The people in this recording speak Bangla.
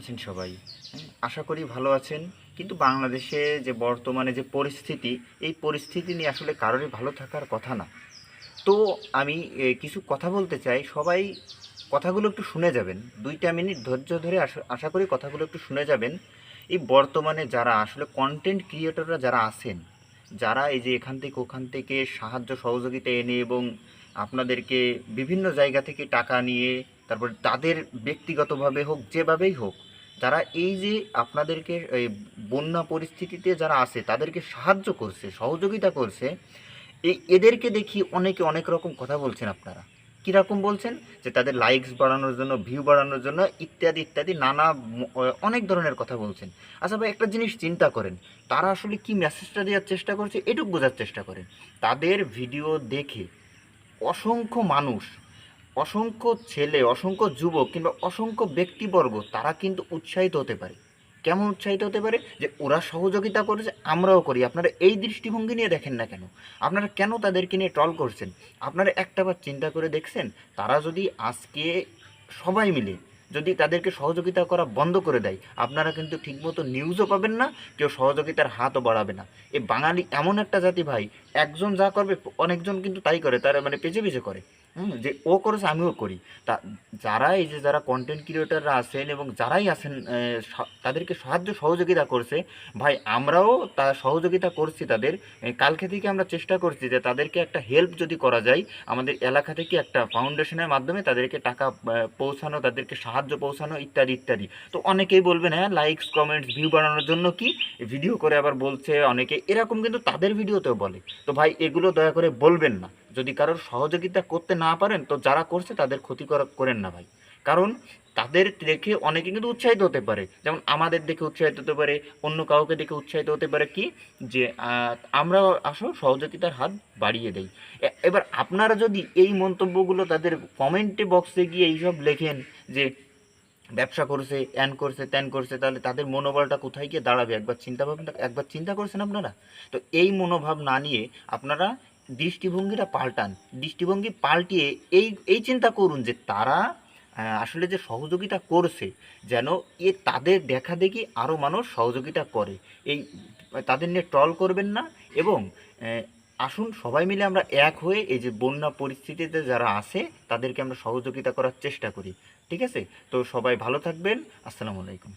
আছেন সবাই। আশা করি ভালো আছেন, কিন্তু বাংলাদেশে যে বর্তমানে যে পরিস্থিতি, এই পরিস্থিতি নিয়ে আসলে কারোরই ভালো থাকার কথা না। তো আমি কিছু কথা বলতে চাই, সবাই কথাগুলো একটু শুনে যাবেন, দুইটা মিনিট ধৈর্য ধরে আশা করি কথাগুলো একটু শুনে যাবেন। এই বর্তমানে যারা আসলে কন্টেন্ট ক্রিয়েটররা যারা আছেন, যারা এই যে এখান থেকে ওখান থেকে সাহায্য সহযোগিতা এনে এবং আপনাদেরকে বিভিন্ন জায়গা থেকে টাকা নিয়ে, তারপর তাদের ব্যক্তিগতভাবে হোক, যেভাবেই হোক, যারা এই যে আপনাদেরকে বন্যা পরিস্থিতিতে যারা আছে, তাদেরকে সাহায্য করছে, সহযোগিতা করছে এই এদেরকে দেখি অনেকে অনেক রকম কথা বলছেন আপনারা। কীরকম বলছেন? যে তাদের লাইকস বাড়ানোর জন্য ভিউ বাড়ানোর জন্য, ইত্যাদি ইত্যাদি, নানা অনেক ধরনের কথা বলছেন। আচ্ছা ভাই, একটা জিনিস চিন্তা করেন। তারা আসলে কি মেসেজটা দেওয়ার চেষ্টা করছে? এটুকু বোঝার চেষ্টা করেন। তাদের ভিডিও দেখে অসংখ্য মানুষ, অসংখ্য ছেলে, অসংখ্য যুবক কিংবা অসংখ্য ব্যক্তিবর্গ, তারা কিন্তু উৎসাহিত হতে পারে। কেমন উৎসাহিত হতে পারে? যে ওরা সহযোগিতা করেছে, আমরাও করি। আপনারা এই দৃষ্টিভঙ্গি নিয়ে দেখেন না কেন? আপনারা কেন তাদেরকে নিয়ে ট্রল করছেন? আপনারা একটাবার চিন্তা করে দেখছেন, তারা যদি আজকে সবাই মিলে যদি তাদেরকে সহযোগিতা করা বন্ধ করে দেয়, আপনারা কিন্তু ঠিকমতো নিউজও পাবেন না, কেউ সহযোগিতার হাতও বাড়াবে না। এ বাঙালি এমন একটা জাতি ভাই একজন যা করবে, অনেকজন কিন্তু তাই করে, তারা মানে পেছে পেছে করে। হুম, যে ও করেছে, আমিও করি। তা যারা এই যে যারা কন্টেন্ট ক্রিয়েটাররা আছেন এবং যারাই আছেন তাদেরকে সাহায্য সহযোগিতা করছে, ভাই, আমরাও তা সহযোগিতা করছি তাদের। কালকে থেকে আমরা চেষ্টা করছি যে তাদেরকে একটা হেল্প যদি করা যায়, আমাদের এলাকা থেকে একটা ফাউন্ডেশনের মাধ্যমে তাদেরকে টাকা পৌঁছানো, তাদেরকে সাহায্য পৌঁছানো, ইত্যাদি ইত্যাদি। তো অনেকেই বলবেন হ্যাঁ লাইকস কমেন্টস ভিউ বাড়ানোর জন্য কি? ভিডিও করে আবার বলছে অনেকে। এরকম কিন্তু তাদের ভিডিওতেও বলে। তো ভাই, এগুলো দয়া করে বলবেন না। যদি কারোর সহযোগিতা করতে না পারেন, তো যারা করছে তাদের ক্ষতি করেন না ভাই। কারণ তাদের দেখে অনেকে কিন্তু উৎসাহিত হতে পারে। যেমন আমাদের দেখে উৎসাহিত হতে পারে, অন্য কাউকে দেখে উৎসাহিত হতে পারে কি? যে আমরা আসো, সহযোগিতার হাত বাড়িয়ে দেই। এবার আপনারা যদি এই মন্তব্যগুলো তাদের কমেন্টে বক্সে গিয়ে এইসব লেখেন যে ব্যবসা করছে অ্যান করছে, ত্যান করছে, তাহলে তাদের মনোবলটা কোথায় গিয়ে দাঁড়াবে? একবার চিন্তা ভাবনা একবার চিন্তা করছেন আপনারা? তো এই মনোভাব না নিয়ে আপনারা দৃষ্টিভঙ্গিটা পাল্টান। দৃষ্টিভঙ্গি পাল্টিয়ে এই এই চিন্তা করুন যে তারা আসলে যে সহযোগিতা করছে, যেন এ তাদের দেখা দেখি আরও মানুষ সহযোগিতা করে। এই, তাদের নিয়ে ট্রল করবেন না এবং আসুন সবাই মিলে আমরা এক হয়ে এই যে বন্যা পরিস্থিতিতে যারা আছে, তাদেরকে আমরা সহযোগিতা করার চেষ্টা করি। ঠিক আছে? তো সবাই ভালো থাকবেন। আসসালামু আলাইকুম।